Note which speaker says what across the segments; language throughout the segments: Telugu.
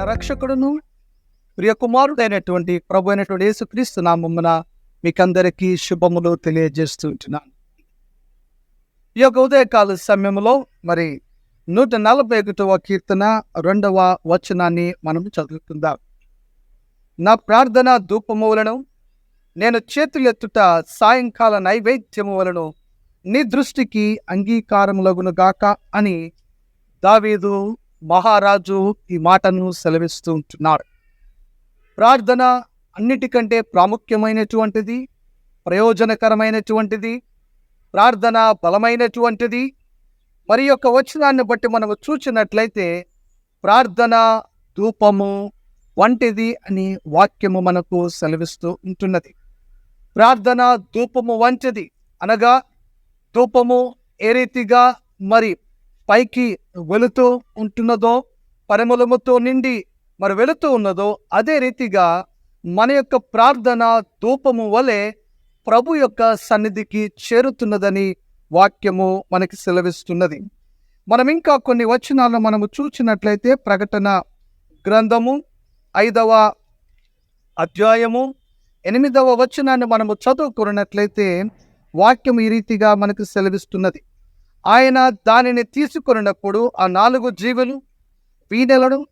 Speaker 1: మన రక్షకుడును ప్రియ కుమారుడైనటువంటి ప్రభు అయినటువంటి యేసుక్రీస్తు నామమున మీకందరికీ శుభములు తెలియజేస్తూ ఉంటున్నాను. ఈ యొక్క ఉదయకాల సమయంలో మరి నూట నలభై ఒకటవ కీర్తన రెండవ వచనాన్ని మనం చదువుకుందాం. నా ప్రార్థన ధూపము వలను నేను చేతులెత్తుట సాయంకాల నైవేద్యము వలను నీ దృష్టికి అంగీకారములగును గాక అని దావీదు మహారాజు ఈ మాటను సెలవిస్తూ ఉంటున్నాడు ప్రార్థన అన్నిటికంటే ప్రాముఖ్యమైనటువంటిది ప్రయోజనకరమైనటువంటిది ప్రార్థన బలమైనటువంటిది. మరి యొక్క వచనాన్ని బట్టి మనము చూచినట్లయితే ప్రార్థన ధూపము వంటిది అని వాక్యము మనకు సెలవిస్తూ ఉంటున్నది. ప్రార్థన ధూపము వంటిది అనగా ధూపము ఏ రీతిగా మరి పైకి వెళుతూ ఉంటున్నదో పరిమళముతో నిండి మరి వెళుతూ ఉన్నదో అదే రీతిగా మన యొక్క ప్రార్థన ధూపము వలె ప్రభు యొక్క సన్నిధికి చేరుతున్నదని వాక్యము మనకి సెలవిస్తున్నది. మనం ఇంకా కొన్ని వచనాలను మనము చూచినట్లయితే ప్రకటన గ్రంథము ఐదవ అధ్యాయము ఎనిమిదవ వచనాన్ని మనము చదువుకున్నట్లయితే వాక్యం ఈ రీతిగా మనకు సెలవిస్తున్నది. ఆయన దానిని తీసుకున్నప్పుడు ఆ నాలుగు జీవులు వీణెలను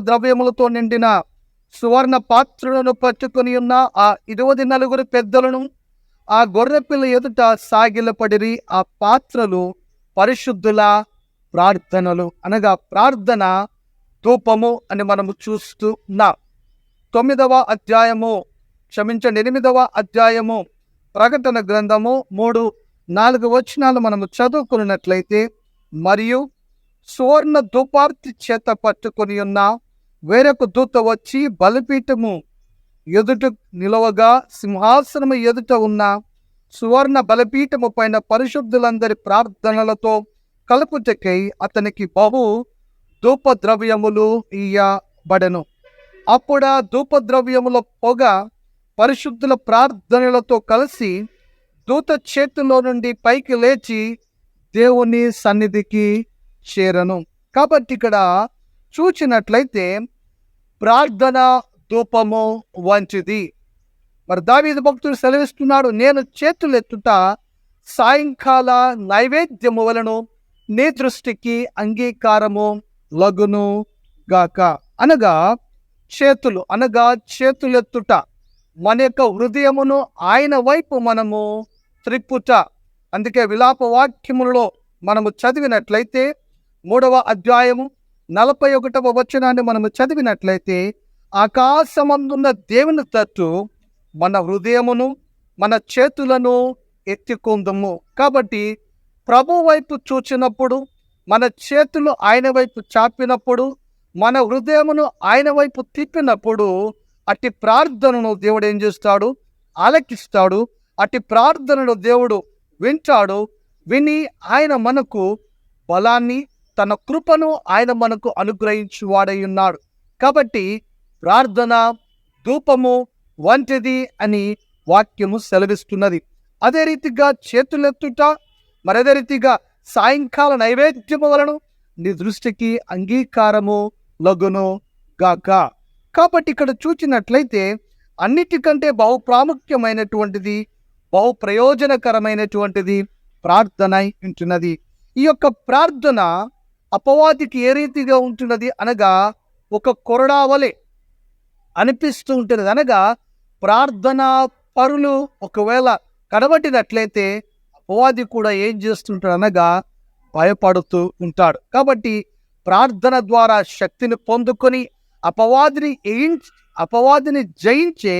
Speaker 1: ద్రవ్యములతో నిండిన సువర్ణ పాత్రలను పట్టుకొని ఉన్న ఆ ఇరవై నలుగురు పెద్దలను ఆ గొర్రెపిల్ల ఎదుట సాగిలపడిరి ఆ పాత్రలు పరిశుద్ధుల ప్రార్థనలు. అనగా ప్రార్థన ధూపము అని మనము చూస్తూ ఉన్నాం తొమ్మిదవ అధ్యాయము క్షమించండి ఎనిమిదవ అధ్యాయము ప్రకటన గ్రంథము మూడు నాలుగు వచనాలు మనము చదువుకున్నట్లయితే మరియు సువర్ణ ధూపార్తి చేత పట్టుకొని ఉన్న వేరొక దూత వచ్చి బలిపీఠము ఎదుట నిలవగా సింహాసనము ఎదుట ఉన్న సువర్ణ బలిపీఠము పైన పరిశుద్ధులందరి ప్రార్థనలతో కలుపుటకై అతనికి బహు ధూప ద్రవ్యములు ఇయ్యబడను. అప్పుడు ఆ ధూప ద్రవ్యముల పొగ పరిశుద్ధుల ప్రార్థనలతో కలిసి దూత చేతిలో నుండి పైకి లేచి దేవుని సన్నిధికి చేరను. కాబట్టి ఇక్కడ చూచినట్లయితే ప్రార్థన ధూపము వంటిది. మరి దావీదు భక్తుడు సెలవిస్తున్నాడు నేను చేతులెత్తుట సాయంకాల నైవేద్యము వలను నీ దృష్టికి అంగీకారము లగును గాక. అనగా చేతులు అనగా చేతులెత్తుట. మన యొక్క హృదయమును ఆయన వైపు మనము త్రిపుట. అందుకే విలాప వాక్యములలో మనము చదివినట్లయితే మూడవ అధ్యాయము నలభై ఒకటవ వచనాన్ని మనము చదివినట్లయితే ఆకాశమందున్న దేవుని తట్టు మన హృదయమును మన చేతులను ఎత్తుకుందము. కాబట్టి ప్రభు వైపు చూచినప్పుడు మన చేతులు ఆయన వైపు చాపినప్పుడు మన హృదయమును ఆయన వైపు తిప్పినప్పుడు అట్టి ప్రార్థనను దేవుడు ఏం చేస్తాడు? ఆలకిస్తాడు. అట్టి ప్రార్థనను దేవుడు వింటాడు విని ఆయన మనకు బలాన్ని తన కృపను ఆయన మనకు అనుగ్రహించువాడై ఉన్నాడు. కాబట్టి ప్రార్థన ధూపము వంటిది అని వాక్యము సెలవిస్తున్నది. అదే రీతిగా చేతులెత్తుట మరదే రీతిగా సాయంకాల నైవేద్యము వలన నీ దృష్టికి అంగీకారము లగును గాక. కాబట్టి ఇక్కడ చూచినట్లయితే అన్నిటికంటే బహు ప్రాముఖ్యమైనటువంటిది బహు ప్రయోజనకరమైనటువంటిది ప్రార్థన ఉంటున్నది ఈ యొక్క ప్రార్థన అపవాదికి ఏ రీతిగా ఉంటున్నది అనగా ఒక కొరడా వలె అనిపిస్తూ ఉంటుంది అనగా ప్రార్థన పరులు ఒకవేళ కనబట్టినట్లయితే అపవాది కూడా ఏం చేస్తుంటాడు అనగా భయపడుతూ ఉంటాడు. కాబట్టి ప్రార్థన ద్వారా శక్తిని పొందుకొని అపవాదిని ఏయించి అపవాదిని జయించే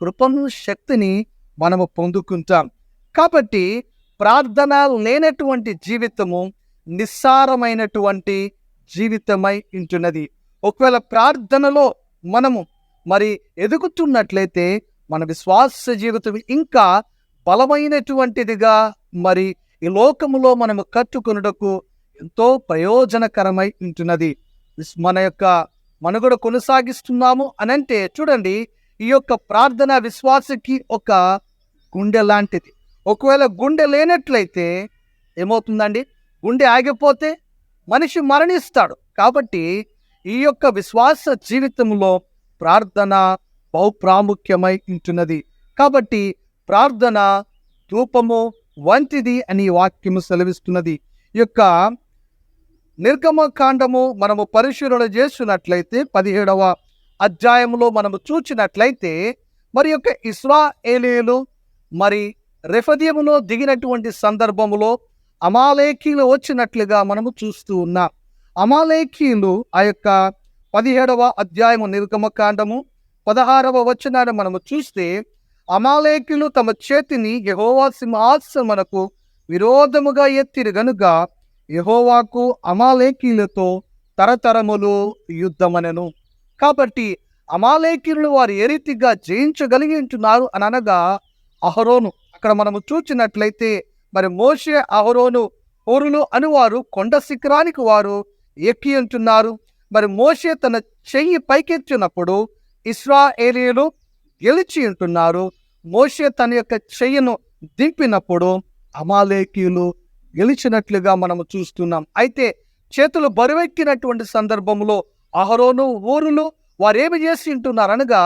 Speaker 1: కృపను శక్తిని మనము పొందుకుంటాం. కాబట్టి ప్రార్థన లేనటువంటి జీవితము నిస్సారమైనటువంటి జీవితమై ఉంటున్నది. ఒకవేళ ప్రార్థనలో మనము మరి ఎదుగుతున్నట్లయితే మన విశ్వాస జీవితం ఇంకా బలమైనటువంటిదిగా మరి ఈ లోకములో మనము కట్టుకొనుటకు ఎంతో ప్రయోజనకరమై ఉంటున్నది. విస్- మన యొక్క మనుగడ కొనసాగిస్తున్నాము అనంటే చూడండి ఈ యొక్క ప్రార్థన విశ్వాసకి ఒక గుండె లాంటిది. ఒకవేళ గుండె లేనట్లయితే ఏమవుతుందండి? గుండె ఆగిపోతే మనిషి మరణిస్తాడు. కాబట్టి ఈ యొక్క విశ్వాస జీవితంలో ప్రార్థన బహు ప్రాముఖ్యమై ఉంటున్నది. కాబట్టి ప్రార్థన ధూపము వంటిది అని వాక్యము సెలవిస్తున్నది. ఈ యొక్క నిర్గమకాండము మనము పరిశీలన చేస్తున్నట్లయితే పదిహేడవ అధ్యాయంలో మనము చూచినట్లయితే మరి యొక్క ఇస్రాయేలీలు మరి రెఫదీములో దిగినటువంటి సందర్భములో అమాలేకీలు వచ్చినట్లుగా మనము చూస్తూ ఉన్నాం. అమాలేకీలు ఆ యొక్క పదిహేడవ అధ్యాయము నిర్గమకాండము పదహారవ వచనాన్ని మనము చూస్తే అమాలేకులు తమ చేతిని యహోవా సింహాసనమునకు విరోధముగా ఎత్తిరు గనుక యహోవాకు అమాలేకీలతో తరతరములు యుద్ధమనెను. కాబట్టి అమాలేకీలు వారు ఏ రీతిగా జయించగలిగి ఉంటున్నారు అని అనగా అహరోను. అక్కడ మనము చూచినట్లయితే మరి మోషే అహరోను హోరులు అనువారు కొండ శిఖరానికి వారు ఎక్కి ఉంటున్నారు మరి మోషే తన చెయ్యి పైకెత్తినప్పుడు ఇస్రాయేలీలు గెలిచి ఉంటున్నారు మోషే తన యొక్క చెయ్యను దింపినప్పుడు అమాలేకీయులు గెలిచినట్లుగా మనము చూస్తున్నాం. అయితే చేతులు బరువెక్కినటువంటి సందర్భంలో అహరోను ఊరులు వారేమి చేసి ఉంటున్నారు అనగా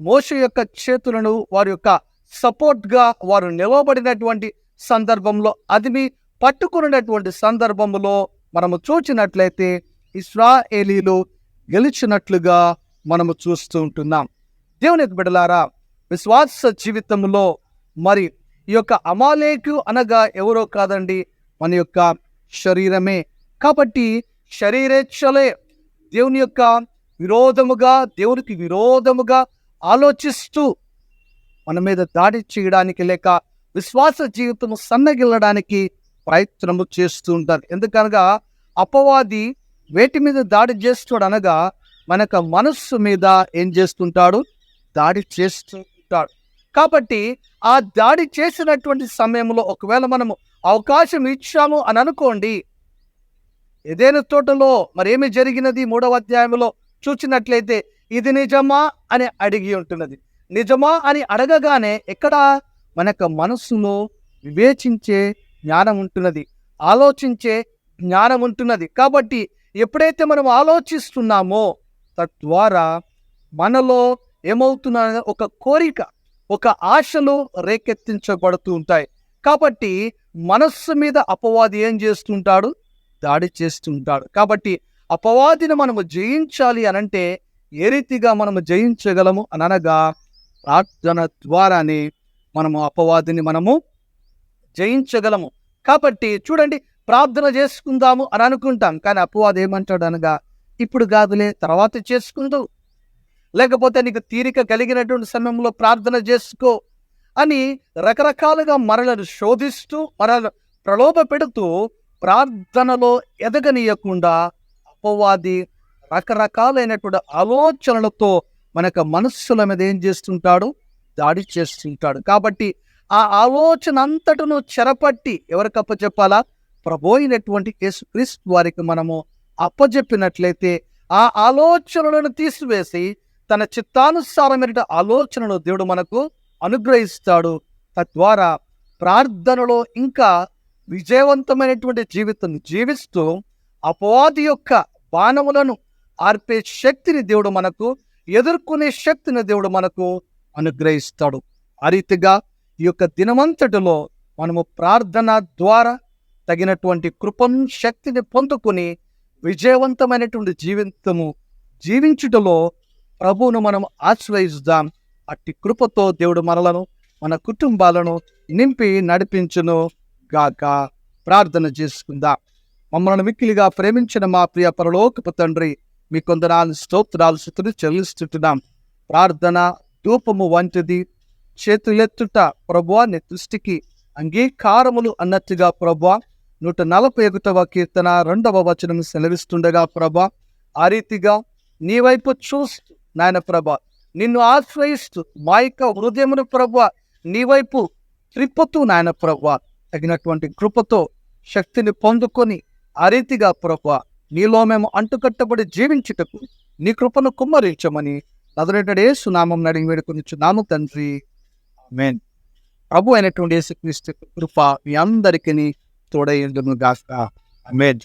Speaker 1: మోష యొక్క చేతులను వారి యొక్క సపోర్ట్గా వారు నిలవబడినటువంటి సందర్భంలో అదిమి పట్టుకున్నటువంటి సందర్భంలో మనము చూచినట్లయితే ఇస్రాయేలీలు గెలిచినట్లుగా మనము చూస్తూ ఉంటున్నాం. దేవుని బిడలారా విశ్వాస జీవితంలో మరి ఈ యొక్క అమాలేకు అనగా ఎవరో కాదండి మన యొక్క శరీరమే. కాబట్టి శరీరేచ్ఛలే దేవుని యొక్క విరోధముగా దేవునికి విరోధముగా ఆలోచిస్తూ మన మీద దాడి చేయడానికి లేక విశ్వాస జీవితం సన్నగిల్లడానికి ప్రయత్నము చేస్తూ ఉంటారు. ఎందుకనగా అపవాది వేటి మీద దాడి చేస్తాడు అనగా మనక మనస్సు మీద ఏం చేస్తుంటాడు? దాడి చేస్తూ ఉంటాడు. కాబట్టి ఆ దాడి చేసినటువంటి సమయంలో ఒకవేళ మనము అవకాశం ఇచ్చాము అని అనుకోండి ఏదైనా తోటలో మరేమి జరిగినది మూడవ అధ్యాయంలో చూచినట్లయితే ఇది నిజమా అని అడిగి ఉంటున్నది. నిజమా అని అడగగానే ఎక్కడ మనకు మనస్సులో వివేచించే జ్ఞానం ఉంటున్నది ఆలోచించే జ్ఞానం ఉంటున్నది. కాబట్టి ఎప్పుడైతే మనం ఆలోచిస్తున్నామో తద్వారా మనలో ఏమవుతున్న ఒక కోరిక ఒక ఆశలు రేకెత్తించబడుతూ ఉంటాయి. కాబట్టి మనస్సు మీద అపవాది ఏం చేస్తుంటాడు? దాడి చేస్తుంటాడు. కాబట్టి అపవాదిని మనము జయించాలి అనంటే ఏ రీతిగా మనము జయించగలము? అనగా ప్రార్థన ద్వారానే మనము అపవాదిని మనము జయించగలము. కాబట్టి చూడండి ప్రార్థన చేసుకుందాము అని అనుకుంటాం. కానీ అపవాది ఏమంటాడు అనగా ఇప్పుడు కాదులే తర్వాత చేసుకుందు. లేకపోతే నీకు తీరిక కలిగినటువంటి సమయంలో ప్రార్థన చేసుకో అని రకరకాలుగా మరలను శోధిస్తూ మరల ప్రలోభ పెడుతూ ప్రార్థనలో ఎదగనీయకుండా అపవాది రకరకాలైనటువంటి ఆలోచనలతో మనకు మనస్సుల మీద ఏం చేస్తుంటాడు? దాడి చేస్తుంటాడు. కాబట్టి ఆ ఆలోచన అంతటను చెరపట్టి ఎవరికి అప్పచెప్పాలా? ప్రభు అయినటువంటి యేసుక్రీస్తు వారికి మనము అప్పజెప్పినట్లయితే ఆ ఆలోచనలను తీసివేసి తన చిత్తానుసారమైన ఆలోచనను దేవుడు మనకు అనుగ్రహిస్తాడు. తద్వారా ప్రార్థనలో ఇంకా విజయవంతమైనటువంటి జీవితం జీవిస్తూ అపవాది యొక్క బాణములను ఆర్పే శక్తిని దేవుడు మనకు ఎదుర్కొనే శక్తిని దేవుడు మనకు అనుగ్రహిస్తాడు. ఆ రీతిగా ఈ యొక్క దినమంతటిలో మనము ప్రార్థన ద్వారా తగినటువంటి కృపను శక్తిని పొందుకొని విజయవంతమైనటువంటి జీవితము జీవించుటలో ప్రభువును మనం ఆశ్రయిస్తాం. అట్టి కృపతో దేవుడు మనలను మన కుటుంబాలను నింపి నడిపించును గాక. ప్రార్థన చేసుకుందాం. మమ్మల్ని మిక్కిలిగా ప్రేమించిన మా ప్రియ పరలోకపు తండ్రి మీ కొందనాలు స్తోత్రాలు స్థుతులు చెల్లిస్తుంటున్నాం ప్రార్థన ధూపము వంటిది చేతులెత్తుట ప్రభువా నీ దృష్టికి అంగీకారములు అన్నట్టుగా ప్రభా నూట నలభై ఒకటవ కీర్తన రెండవ వచనం సెలవిస్తుండగా ప్రభా ఆ రీతిగా నీ వైపు చూస్తూ నాయన ప్రభ నిన్ను ఆశ్రయిస్తూ మా యొక్క హృదయమును ప్రభ నీ వైపు త్రిప్పుతూ నాయన ప్రభ తగినటువంటి కృపతో శక్తిని పొందుకొని ఆ రీతిగా ప్రభ నీలో మేము అంటుకట్టబడి జీవించుటకు నీ కృపను కుమ్మరించమని నదురేటడే సునామం నడిగి వేడుకొని తండ్రి. మేన్ ప్రభు అయినటువంటి యేసుక్రీస్తు కృప మీ అందరికీ తోడైందును గాక ఆమేన్.